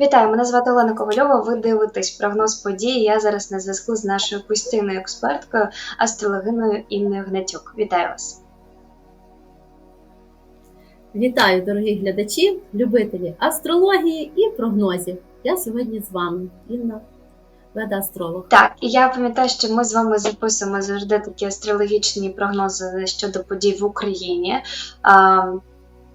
Вітаю, мене звати Олена Ковальова. Ви дивитесь прогноз подій. Я зараз на зв'язку з нашою постійною експерткою, астрологиною Інною Гнатюк. Вітаю вас. Вітаю, дорогі глядачі, любителі астрології і прогнозів. Я сьогодні з вами, Інна Веда-астролог. Так, і я пам'ятаю, що ми з вами записуємо завжди такі астрологічні прогнози щодо подій в Україні.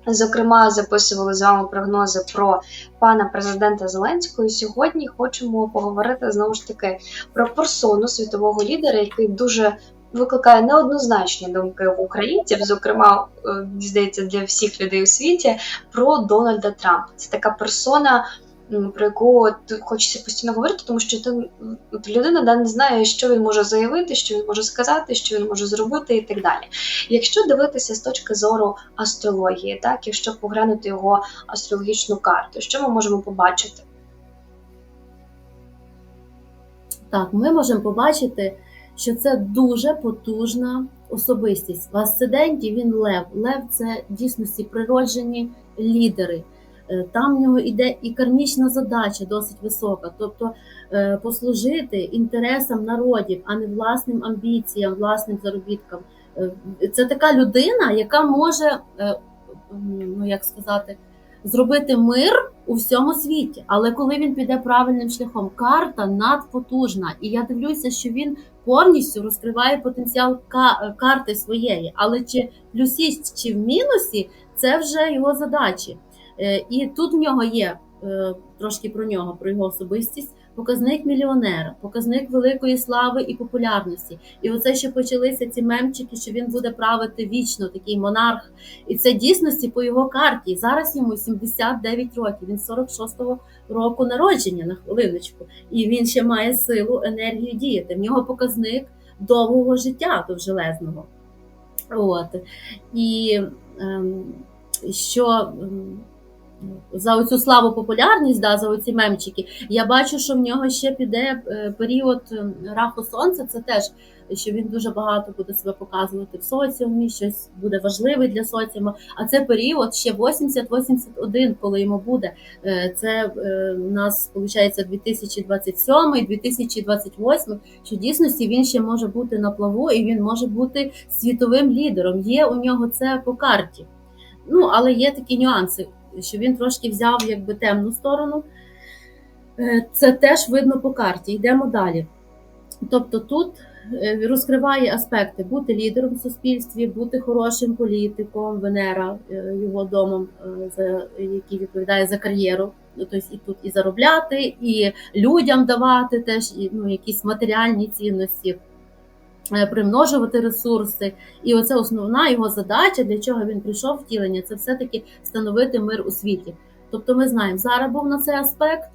Зокрема, записували з вами прогнози про пана президента Зеленського. І сьогодні хочемо поговорити знову ж таки про персону світового лідера, який дуже викликає неоднозначні думки в українців, зокрема, е, здається, для всіх людей у світі, про Дональда Трампа. Це така персона. Про яку хочеться постійно говорити, тому що ти людина да, не знає, що він може заявити, що він може сказати, що він може зробити, і так далі. Якщо дивитися з точки зору астрології, так якщо поглянути його астрологічну карту, що ми можемо побачити? Так, ми можемо побачити, що це дуже потужна особистість. В асценденті він лев. Лев це дійсності природжені лідери. Е, Там в нього йде і кармічна задача досить висока, тобто е, послужити інтересам народів, а не власним амбіціям, власним заробіткам. Е, Це така людина, яка може, ну як сказати, зробити мир у всьому світі. Але коли він піде правильним шляхом, карта надпотужна. І я дивлюся, що він повністю розкриває потенціал карти своєї. Але чи в плюсі, чи в мінусі, це вже його задачі. Е, І тут в нього є е, трошки про нього, про його особистість. Показник мільйонера, показник великої слави і популярності. І оце ще почалися ці мемчики, що він буде правити вічно, такий монарх. І це дійсності по його карті. Зараз йому 79 років. Він 46-го року народження на хвилиночку. І він ще має силу, енергію діяти. В нього показник довгого життя довжелезного. От. І ем, що. ем, за оцю славу популярність, да, за оці мемчики, я бачу, що в нього ще піде е, період е, раху сонця. Це теж що він дуже багато буде себе показувати в соціумі, щось буде важливе для соціуму. А це період ще 80-81, коли йому буде. Е, Це у нас виходить 2027-2028, що в дійсності він ще може бути на плаву і він може бути світовим лідером. Є у нього це по карті. Ну, але є такі нюанси, що він трошки взяв якби темну сторону. Е, Це теж видно по карті. Йдемо далі. Тобто тут е, розкриває аспекти бути лідером в суспільстві, бути хорошим політиком, Венера е, його домом, який відповідає за кар'єру. Ну, тобто і тут і заробляти, і людям давати теж ну, якісь матеріальні цінності, примножувати ресурси. І оце основна його задача, для чого він прийшов втілення, це все-таки встановити мир у світі. Тобто, ми знаємо, зараз був на цей аспект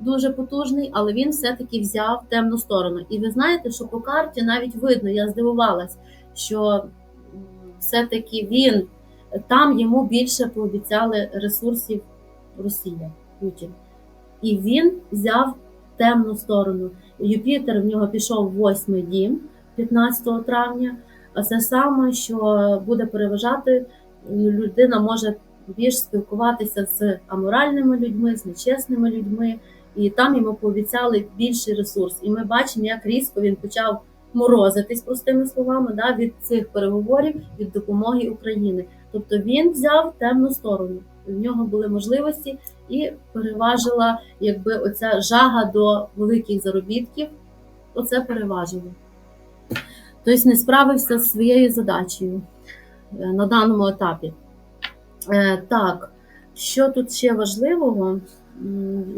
дуже потужний, але він все-таки взяв темну сторону. І ви знаєте, що по карті навіть видно, я здивувалась, що все-таки він там йому більше пообіцяли ресурсів Росія, Путін. І він взяв темну сторону. Юпітер в нього пішов в восьмий дім 15 травня. Це саме, що буде переважати, людина може більш спілкуватися з аморальними людьми, з нечесними людьми, і там йому пообіцяли більший ресурс. І ми бачимо, як різко він почав морозитись, простими словами, да, від цих переговорів, від допомоги України. Тобто він взяв темну сторону. В нього були можливості і переважила якби оця жага до великих заробітків. Оце переважило. Тобто не справився з своєю задачею е, на даному етапі. Е, Так, що тут ще важливого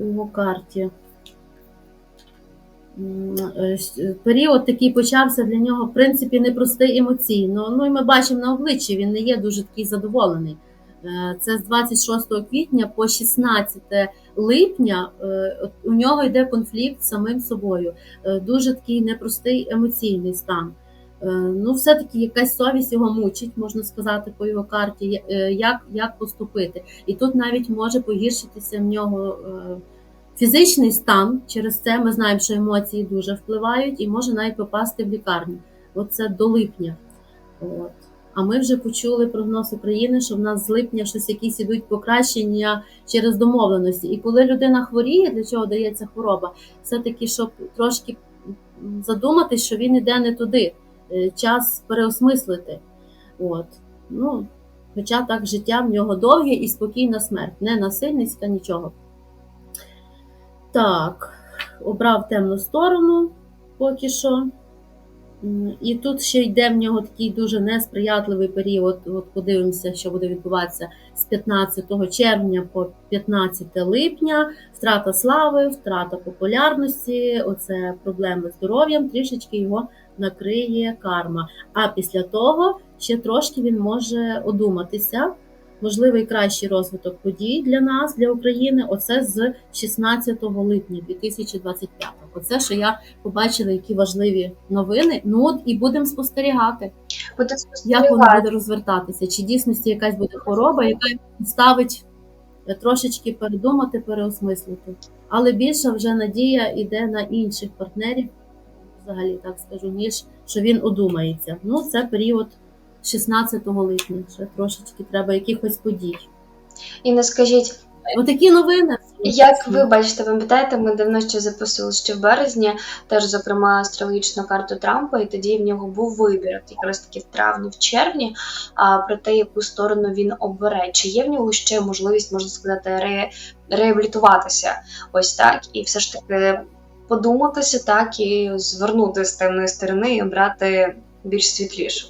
у його карті? Е, Період такий почався для нього, в принципі, непростий емоційно. Ну і ми бачимо на обличчі, він не є дуже такий задоволений. Це з 26 квітня по 16 липня у нього йде конфлікт з самим собою. Дуже такий непростий емоційний стан. Е, Ну, все-таки якась совість його мучить, можна сказати, по його карті, е, як, як поступити. І тут навіть може погіршитися в нього е, фізичний стан. Через це ми знаємо, що емоції дуже впливають і може навіть попасти в лікарню. Оце до липня. От. А ми вже почули прогноз України, що в нас з липня щось якісь ідуть покращення через домовленості. І коли людина хворіє, для чого дається хвороба, все-таки, щоб трошки задуматись, що він іде не туди, час переосмислити. От. Ну, хоча так життя в нього довге і спокійна смерть, не насильницька, нічого. Так, обрав темну сторону поки що. І тут ще йде в нього такий дуже несприятливий період. От подивимося, що буде відбуватися з 15 червня по 15 липня. Втрата слави, втрата популярності, оце проблеми з здоров'ям, трішечки його накриє карма. А після того ще трошки він може одуматися. Можливий кращий розвиток подій для нас, для України. Оце з 16 липня 2025. Оце, що я побачила, які важливі новини. Ну от і будемо спостерігати, Буде як воно буде розвертатися. Чи дійсності якась буде хвороба, яка ставить е, трошечки передумати, переосмислити. Але більша вже надія йде на інших партнерів, взагалі так скажу, ніж що він одумається. Ну, це період 16 липня. Ще трошечки треба якихось подій. І не скажіть, Отакі новини. Як ви бачите, пам'ятаєте, ми давно ще записували ще в березні, теж зокрема астрологічну карту Трампа, і тоді в нього був вибір, якраз таки в травні, в червні, а, про те, яку сторону він обере. Чи є в нього ще можливість, можна сказати, ре, реабілітуватися? Ось так, і все ж таки подуматися, так і звернути з темної сторони і обрати більш світлішу.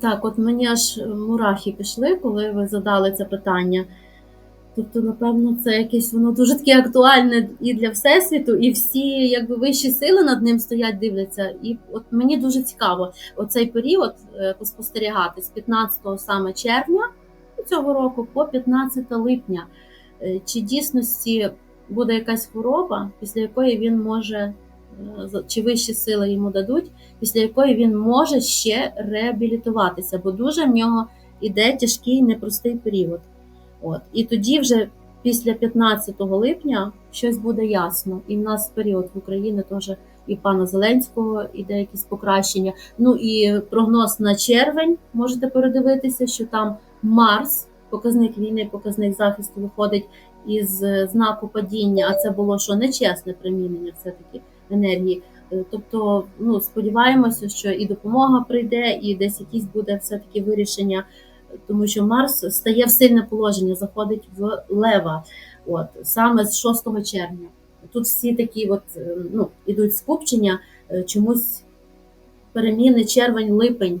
Так, от мені аж мурахи пішли, коли ви задали це питання. Тобто, напевно, це якесь воно дуже таке актуальне і для всесвіту, і всі якби вищі сили над ним стоять, дивляться. І от мені дуже цікаво оцей період е, поспостерігати з 15 саме червня цього року по 15 липня. Е, Чи дійсності буде якась хвороба, після якої він може, е, чи вищі сили йому дадуть, після якої він може ще реабілітуватися, бо дуже в нього іде тяжкий непростий період. От. І тоді, вже після 15 липня, щось буде ясно. І в нас період в Україні теж і пана Зеленського іде якісь покращення. Ну і прогноз на червень можете передивитися, що там Марс, показник війни, показник захисту, виходить із е, знаку падіння. А це було що нечесне примінення, все-таки енергії. Е, Тобто, ну сподіваємося, що і допомога прийде, і десь якісь буде все-таки вирішення, тому що Марс стає в сильне положення, заходить в лева, от саме з 6 червня. Тут всі такі, от е, ну ідуть скупчення, е, чомусь переміни червень-липень,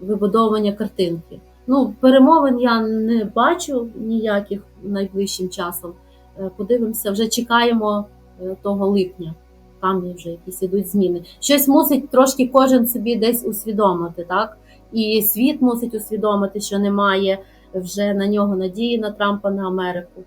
вибудовування картинки. Ну, перемовин я не бачу ніяких найближчим часом. Подивимося, вже чекаємо того липня. Там вже якісь ідуть зміни. Щось мусить трошки кожен собі десь усвідомити, так? І світ мусить усвідомити, що немає вже на нього надії на Трампа на Америку.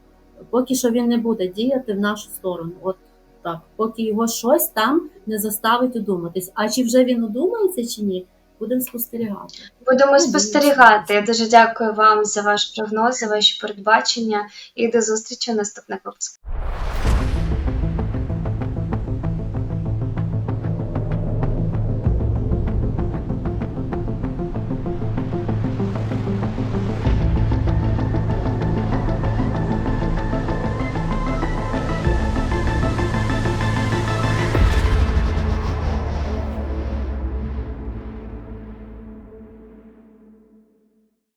Поки що він не буде діяти в нашу сторону. От так, поки його щось там не заставить удуматись. А чи вже він удумається чи ні, будемо спостерігати. Будемо спостерігати. Я дуже дякую вам за ваш прогноз, за ваші передбачення і до зустрічі в наступних випусках.